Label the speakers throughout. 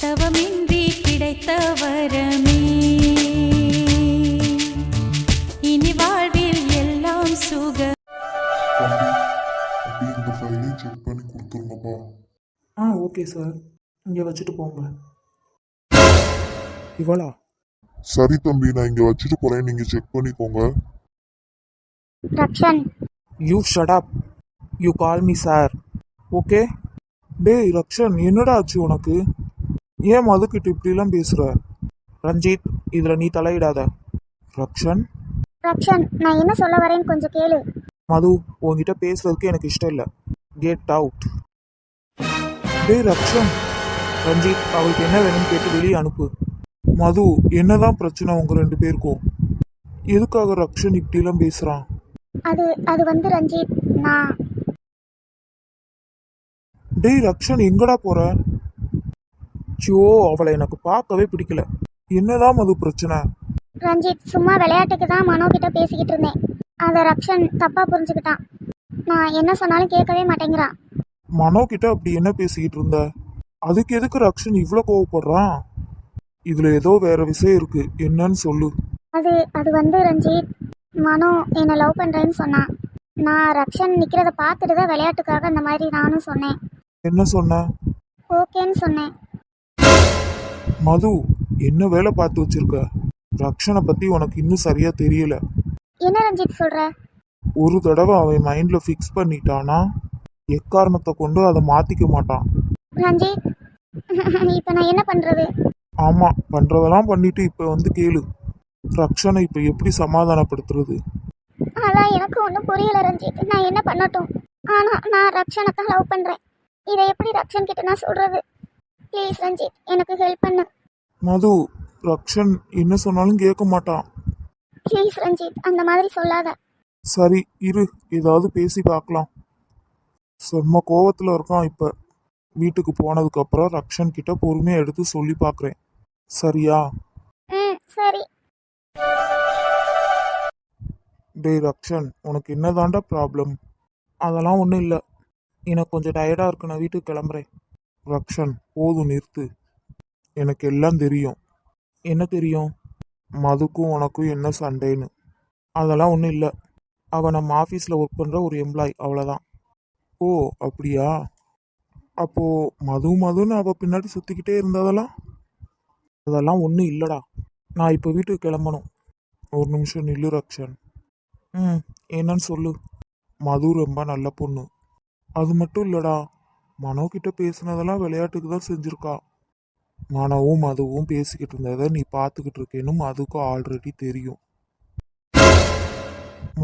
Speaker 1: தவமின்றி கிடைத்த வரமே இனி வாழ்வில் எல்லாம் சுக
Speaker 2: இந்த ஃபைலையும் செக் பண்ணி கொடுத்துருங்கப்பா.
Speaker 3: ஆ ஓகே சார் இங்கே வச்சுட்டு போங்க. இவளா?
Speaker 2: சரி தம்பி நான் இங்கே வச்சுட்டு போகிறேன் நீங்கள் செக் பண்ணிக்கோங்க.
Speaker 4: Rakshan.
Speaker 3: You shut up you call me sir okay டேய் ரக்ஷன் என்னடா ஆச்சு உனக்கு? ஏன் மதுக்கிட்ட இப்படிலாம் பேசுகிற ரஞ்சித் இதில் நீ தலையிடாத. ரக்ஷன்?
Speaker 4: ரக்ஷன் நான் என்ன சொல்ல வரேன்னு கொஞ்சம் கேளு.
Speaker 3: மது உன்கிட்ட பேசுறதுக்கு எனக்கு இஷ்டம் இல்லை. கெட் அவுட் டேய் ரக்ஷன். ரஞ்சித் அவளுக்கு என்ன வேணும்னு கேட்டு வெளியே அனுப்பு. மது என்னதான் பிரச்சனை உங்க ரெண்டு பேருக்கும்? எதுக்காக ரக்ஷன் இப்படிலாம் பேசுறான்?
Speaker 4: அது அது வந்து ரஞ்சித் நான்.
Speaker 3: டேய் ரக்ஷன் எங்கடா போற? சோ அவளை எனக்கு பார்க்கவே பிடிக்கல. என்னதான் மது பிரச்சனை?
Speaker 4: ரஞ்சித் சும்மா விளையாட்டுக்கு தான் மனோ கிட்ட பேசிக்கிட்டு இருந்தேன். அதை ரக்ஷன் தப்பா புரிஞ்சுக்கிட்டான். நான் என்ன சொன்னாலும் கேட்கவே மாட்டேங்கிறான்.
Speaker 3: மனோ கிட்ட அப்படி என்ன பேசிக்கிட்டு இருந்த? அதுக்கு எதுக்கு ரக்ஷன் இவ்வளோ கோவப்படுறான்? இதுல ஏதோ வேற விஷயம் இருக்கு. என்னன்னு சொல்லு.
Speaker 4: அது அது வந்து ரஞ்சித் மனோ என்னை லவ் பண்றேன்னு சொன்னான். நான் ரக்ஷன் நிக்கிறத பார்த்துட்டு தான் விளையாட்டுக்காக அந்த மாதிரி நானும் சொன்னேன்.
Speaker 3: என்ன சொன்ன?
Speaker 4: ஓகேன்னு சொன்னேன்.
Speaker 3: மது என்ன வேலை பார்த்து வச்சிருக்க? ரக்ஷனை பத்தி உனக்கு இன்னும் சரியா தெரியல.
Speaker 4: என்ன ரஞ்சித் சொல்ற?
Speaker 3: ஒரு தடவை அவன் மைண்ட்ல ஃபிக்ஸ் பண்ணிட்டானா? எக்காரணத்தை கொண்டு அதை மாத்திக்க மாட்டான்?
Speaker 4: ரஞ்சித் இப்போ நான் என்ன பண்றது?
Speaker 3: ஆமா பண்றதெல்லாம் பண்ணிட்டு இப்ப வந்து கேளு. ரக்ஷனை இப்ப எப்படி சமாதானப்படுத்துறது?
Speaker 4: அதான் எனக்கு ஒன்றும் புரியல ரஞ்சித். நான் என்ன பண்ணட்டும்? ஆனா நான் ரக்ஷனை தான் லவ் பண்றேன். இதை எப்படி ரக்ஷன் கிட்ட நான் சொல்றது? ப்ளீஸ் ரஞ்சித் எனக்கு ஹெல்ப் பண்ணு.
Speaker 3: மது ரக்ஷன் என்ன சொன்னாலும் கேட்க மாட்டான்.
Speaker 4: ப்ளீஸ் ரஞ்சித் அந்த மாதிரி சொல்லாத.
Speaker 3: சரி இரு ஏதாவது பேசி பார்க்கலாம். செம்ம கோவத்துல இருக்கான் இப்ப. வீட்டுக்கு போனதுக்கு அப்புறம் ரக்ஷன் கிட்ட பொறுமையா எடுத்து சொல்லி பார்க்கறேன். சரியா?
Speaker 4: ம் சரி.
Speaker 3: டேய் ரக்ஷன் உனக்கு என்னதாண்டா ப்ராப்ளம் அதெல்லாம் ஒன்றும் இல்லை. எனக்கு கொஞ்சம் டயர்டாக இருக்கு நான் வீட்டுக்கு கிளம்புறேன். ரக்ஷன் போதும் நிறுத்து. எனக்கு எல்லாம் தெரியும். என்ன தெரியும்? மதுக்கும் உனக்கும் என்ன சண்டைன்னு. அதெல்லாம் ஒன்றும் இல்லை. அவன் நம்ம ஆஃபீஸில் ஒர்க் பண்ணுற ஒரு எம்ப்ளாய் அவ்வளோதான் ஓ அப்படியா? அப்போது மது மதுன்னு அவள் பின்னாடி சுற்றிக்கிட்டே இருந்ததெல்லாம்? அதெல்லாம் ஒன்றும் இல்லைடா. நான் இப்போ வீட்டுக்கு கிளம்பணும். ஒரு நிமிஷம் நில்லு ரக்ஷன். ம் என்னன்னு சொல்லு. மது ரொம்ப நல்ல பொண்ணு. அது மட்டும் இல்லைடா. மனோ கிட்ட பேசுனதெல்லாம் விளையாட்டுக்கு தான் செஞ்சுருக்கா. மனவும் மதுவும் பேசிக்கிட்டு இருந்ததை நீ பார்த்துக்கிட்டு இருக்கேன்னு மதுக்கு ஆல்ரெடி தெரியும்.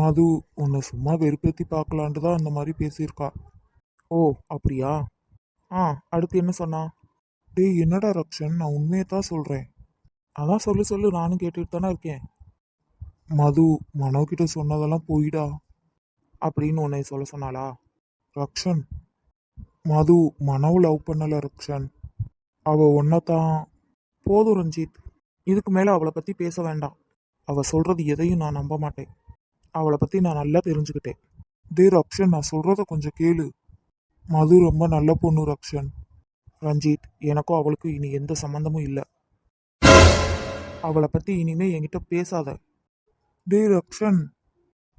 Speaker 3: மது உன்னை சும்மா வெறுப்பேத்தி பார்க்கலான்ட்டு தான் அந்த மாதிரி பேசியிருக்கா. ஓ அப்படியா? ஆ அடுத்து என்ன சொன்னா? டேய் என்னடா ரக்ஷன்? நான் உண்மையை தான் சொல்கிறேன் அதான் சொல்லு சொல்லு நானும் கேட்டுட்டு தானே இருக்கேன். மது மனோ கிட்ட சொன்னதெல்லாம் போயிடா. அப்படின்னு உன்னை சொல்ல சொன்னாளா? ரக்ஷன் மது மனவு லவ் பண்ணல ரக்ஷன். அவ ஒன்னதான் போதும் ரஞ்சித் இதுக்கு மேல அவளை பத்தி பேச வேண்டாம். அவ சொல்றது எதையும் நான் நம்ப மாட்டேன். அவளை பத்தி நான் நல்லா தெரிஞ்சுக்கிட்டேன். டே ரக்ஷன் நான் சொல்றத கொஞ்சம் கேளு. மது ரொம்ப நல்ல பொண்ணு ரக்ஷன். ரஞ்சித் எனக்கும் அவளுக்கும் இனி எந்த சம்மந்தமும் இல்லை. அவளை பத்தி இனிமே என்கிட்ட பேசாத. தீர் ரக்ஷன்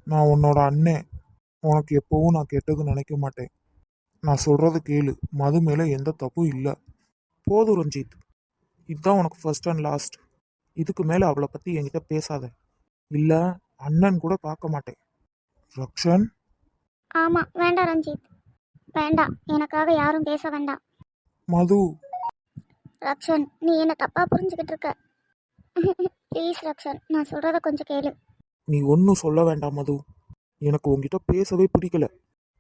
Speaker 3: நான் உன்னோட அண்ணன். உனக்கு எப்பவும் நான் கெட்டது நினைக்க மாட்டேன். நான் சொல்றது கேளு. மது மேல எந்த தப்பும் இல்லை. போதும் ரஞ்சித். இதுதான் உனக்கு ஃபர்ஸ்ட் அண்ட் லாஸ்ட் இதுக்கு மேல அவளை பத்தி என்கிட்ட பேசாத. இல்ல அண்ணன் கூட பார்க்க மாட்டேன். ரக்ஷன்?
Speaker 4: ஆமா வேண்டாம் ரஞ்சித். வேண்டாம் எனக்காக யாரும் பேச வேண்டாம்
Speaker 3: மது?
Speaker 4: ரக்ஷன் நீ என்ன தப்பா புரிஞ்சுக்கிட்டு இருக்க? ப்ளீஸ் ரக்ஷன் நான் சொல்றத கொஞ்சம் கேளு.
Speaker 3: நீ ஒன்றும் சொல்ல வேண்டாம் மது. எனக்கு உன்கிட்ட பேசவே பிடிக்கல.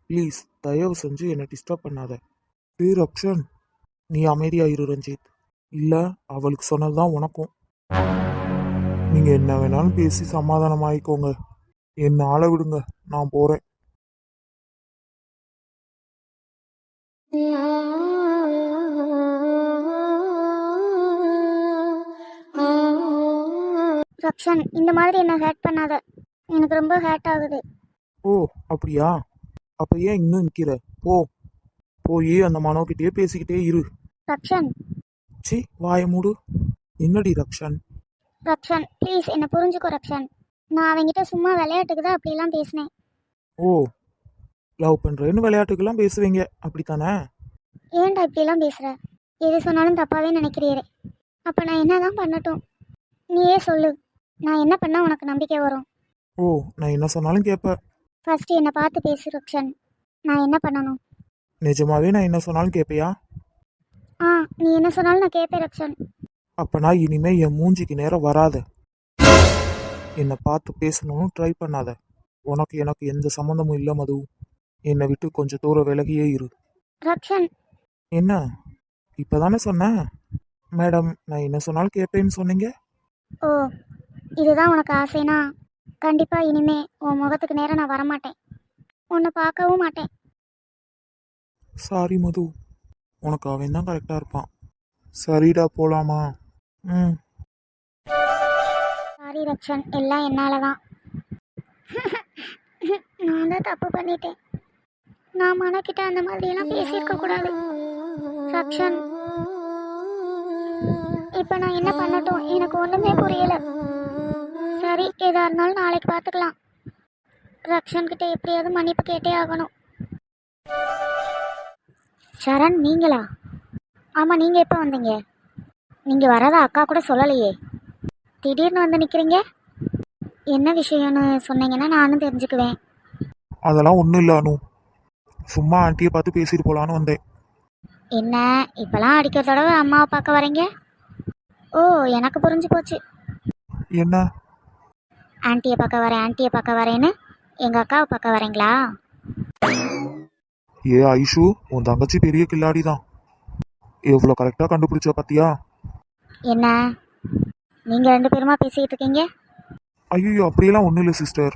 Speaker 3: ப்ளீஸ் தயவு செஞ்சு என்னை டிஸ்டர்ப் பண்ணாத. டே ரக்ஷன் நீ அமைதியா இரு ரஞ்சித். இல்லை அவளுக்கு சொன்னதுதான் உனக்கும். நீங்கள் என்ன வேணாலும் பேசி சமாதானமாயிக்கோங்க. என்னை ஆள விடுங்க நான் போகிறேன்
Speaker 4: ரக்ஷன் இந்த மாதிரி என்ன ஹேட் பண்ணாத. எனக்கு ரொம்ப ஹேட் ஆகுது.
Speaker 3: ஓ அப்படியா? அப்போ ஏன் இன்னும் நிற்கிற போ. போய் அந்த மனோக்கிட்டேயே பேசிக்கிட்டே இரு.
Speaker 4: ரக்ஷன்.
Speaker 3: சி வாய மூடு. என்னடி ரக்ஷன்?
Speaker 4: ரக்ஷன் ப்ளீஸ் என்னை புரிஞ்சுக்கோ ரக்ஷன். நான் அவங்கிட்ட சும்மா விளையாட்டுக்கு தான் அப்படிலாம் பேசினேன்.
Speaker 3: ஓ லவ் பண்ணுறேன்னு விளையாட்டுக்கெல்லாம் பேசுவீங்க. அப்படித்தானே?
Speaker 4: ஏன்டா இப்படிலாம் பேசுகிற எது சொன்னாலும் தப்பாகவே நினைக்கிறீரே. அப்போ நான் என்ன தான் பண்ணட்டும்? நீயே சொல்லு. நான் என்ன பண்ணால் உனக்கு நம்பிக்கை வரும்?
Speaker 3: ஓ நான் என்ன சொன்னாலும் கேட்ப
Speaker 4: ஃபஸ்ட்டு என்னை பார்த்து பேசு ரக்ஷன். நான் என்ன பண்ணணும்?
Speaker 3: நிஜமாவே நான் என்ன சொன்னாலும் கேட்பியா
Speaker 4: ஆ நீ என்ன சொன்னாலும் நான் கேட்பேன் ரக்ஷன்.
Speaker 3: அப்பனா இனிமே என் மூஞ்சிக்கு நேரம் வராத. என்னை பார்த்து பேசணும்னு ட்ரை பண்ணாத. உனக்கு எனக்கு எந்த சம்மந்தமும் இல்லை மது. என்னை விட்டு கொஞ்சம் தூரம் விலகியே இரு.
Speaker 4: ரக்ஷன்.
Speaker 3: என்ன? இப்போதானே சொன்னேன் மேடம் நான் என்ன சொன்னாலும் கேட்பேன்னு சொன்னீங்க?
Speaker 4: ஓ இதுதான் உனக்கு ஆசைனா? கண்டிப்பாக இனிமே உன் முகத்துக்கு நேரம் நான் வரமாட்டேன். உன்னை பார்க்கவும் மாட்டேன்.
Speaker 3: சாரி மது. உனக்கு அவன் தான் கரெக்டாக இருப்பான். சரிடா போலாமா? ம்.
Speaker 4: சாரி ரக்ஷன். எல்லாம் என்னால தான் நான் தான் தப்பு பண்ணிட்டேன். நான் மனக்கிட்ட அந்த மாதிரியெல்லாம் பேசியிருக்க கூடாது. ரக்ஷன் இப்போ நான் என்ன பண்ணட்டும்? எனக்கு ஒன்றுமே புரியல. சரி எதா இருந்தாலும் நாளைக்கு பார்த்துக்கலாம் ரக்ஷன் கிட்ட எப்படியாவது மன்னிப்பு கேட்டே ஆகணும். சரண் நீங்களா? ஆமாம் நீங்கள் எப்போ வந்தீங்க? நீங்கள் வரதா அக்கா கூட சொல்லலையே. திடீர்னு வந்து நிற்கிறீங்க என்ன விஷயம்னு சொன்னீங்கன்னா நானும் தெரிஞ்சுக்குவேன்.
Speaker 3: அதெல்லாம் ஒன்றும் இல்லை அனு. சும்மா ஆண்டியை பார்த்து பேசிட்டு போலான்னு வந்தேன்.
Speaker 4: என்ன இப்போலாம் அடிக்கிற தடவை அம்மாவை பார்க்க வரீங்க? ஓ எனக்கு புரிஞ்சு போச்சு.
Speaker 3: என்ன?
Speaker 4: ஆன்ட்டியை பார்க்க வரேன் ஆன்ட்டியை பார்க்க வரேன்னு? எங்கள் அக்காவை பார்க்க வரீங்களா?
Speaker 3: ஏ ஐஷு உன் தங்கச்சி பெரிய கில்லாடி தான். எவ்வளோ கரெக்டாக கண்டுபிடிச்ச பார்த்தியா
Speaker 4: என்ன? நீங்கள் ரெண்டு பேருமா பேசிக்கிட்டு இருக்கீங்க?
Speaker 3: ஐயோ அப்படியெல்லாம் ஒன்றும் இல்லை சிஸ்டர்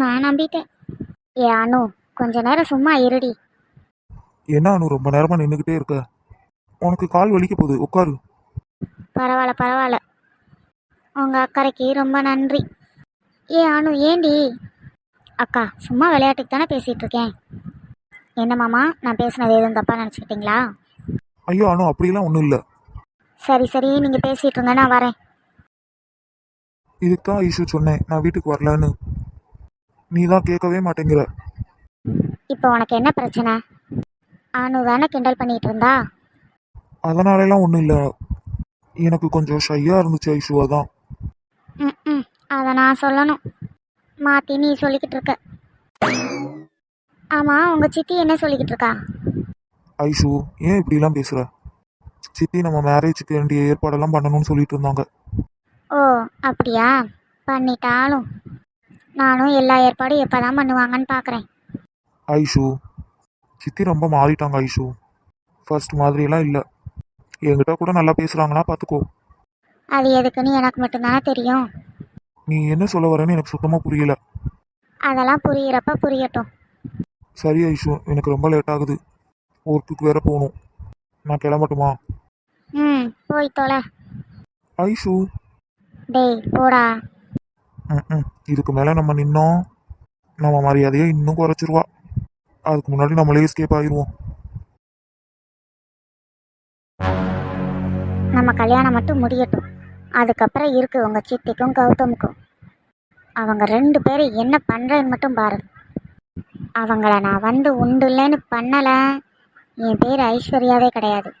Speaker 4: நான் நம்பிட்டேன். ஏ அனு கொஞ்ச நேரம் சும்மா இருடி.
Speaker 3: என்ன அனு ரொம்ப நேரமாக நின்றுக்கிட்டே இருக்க? உனக்கு கால் வலிக்க போகுது உட்காரு.
Speaker 4: பரவாயில்ல பரவாயில்ல. உங்கள் அக்கறைக்கு ரொம்ப நன்றி. ஏ அனு ஏண்டி? அக்கா சும்மா விளையாட்டுக்கு தானே பேசிகிட்டு இருக்கேன். என்ன மாமா நான் பேசுனது எதுவும் தப்பாக நினச்சிக்கிட்டீங்களா?
Speaker 3: ஐயோ அனு அப்படியெல்லாம் ஒன்றும் இல்லை.
Speaker 4: சரி சரி நீங்கள் பேசிகிட்டு இருங்க நான் வரேன்.
Speaker 3: இதுக்கு தான் ஐஷு சொன்னேன் நான் வீட்டுக்கு வரலன்னு. நீ தான் கேட்கவே மாட்டேங்கிற.
Speaker 4: இப்போ உனக்கு என்ன பிரச்சனை? அனு தானே கிண்டல் பண்ணிகிட்டு இருந்தா?
Speaker 3: அதனாலலாம் ஒன்றும் இல்லை. எனக்கு கொஞ்சம் ஷையாக இருந்துச்சு ஐஷு அதான்.
Speaker 4: ம் அதை நான் சொல்லணும். மாற்றி நீ சொல்லிக்கிட்டு இருக்க. ஆமாம் உங்கள் சித்தி என்ன சொல்லிக்கிட்டு இருக்கா?
Speaker 3: ஐஷு ஏன் இப்படிலாம் பேசுகிற சித்தி நம்ம மேரேஜுக்கு வேண்டிய ஏற்பாடெல்லாம் பண்ணணும்னு சொல்லிட்டு இருந்தாங்க.
Speaker 4: ஓ அப்படியா? பண்ணிட்டாலும். நானும் எல்லா ஏற்பாடும் எப்போ தான் பண்ணுவாங்கன்னு பார்க்குறேன்
Speaker 3: ஐஷு சித்தி ரொம்ப மாறிட்டாங்க ஐஷு. ஃபர்ஸ்ட் மாதிரியெல்லாம் இல்லை. என்கிட்ட கூட நல்லா பேசுகிறாங்கன்னா பார்த்துக்கோ
Speaker 4: அது எதுக்குன்னு எனக்கு மட்டும்தானே தெரியும்.
Speaker 3: நீ என்ன சொல்ல வரேன்னு எனக்கு சுத்தமாக புரியல.
Speaker 4: அதெல்லாம் புரியிறப்ப புரியட்டும்.
Speaker 3: சரி ஐஷு எனக்கு ரொம்ப லேட் ஆகுது. ஒர்க்குக்கு வேற போகணும். நான் கிளம்பட்டுமா?
Speaker 4: ம் போய் தொலை.
Speaker 3: ஐஷு.
Speaker 4: டேய் போடா.
Speaker 3: ம் ம் இதுக்கு மேலே நம்ம நின்னோம். நம்ம மரியாதையை இன்னும் குறைச்சிருவா. அதுக்கு முன்னாடி நம்மளே எஸ்கேப் ஆயிடுவோம்
Speaker 4: நம்ம கல்யாணம் மட்டும் முடியட்டும். அதுக்கப்புறம் இருக்குது உங்கள் சித்திக்கும் கௌதமுக்கும். அவங்க ரெண்டு பேரும் என்ன பண்ணுறேன்னு மட்டும் பாரு. அவங்கள நான் வந்து உண்டு இல்லைன்னு பண்ணலை. என் பேர் ஐஸ்வர்யாவே கிடையாது.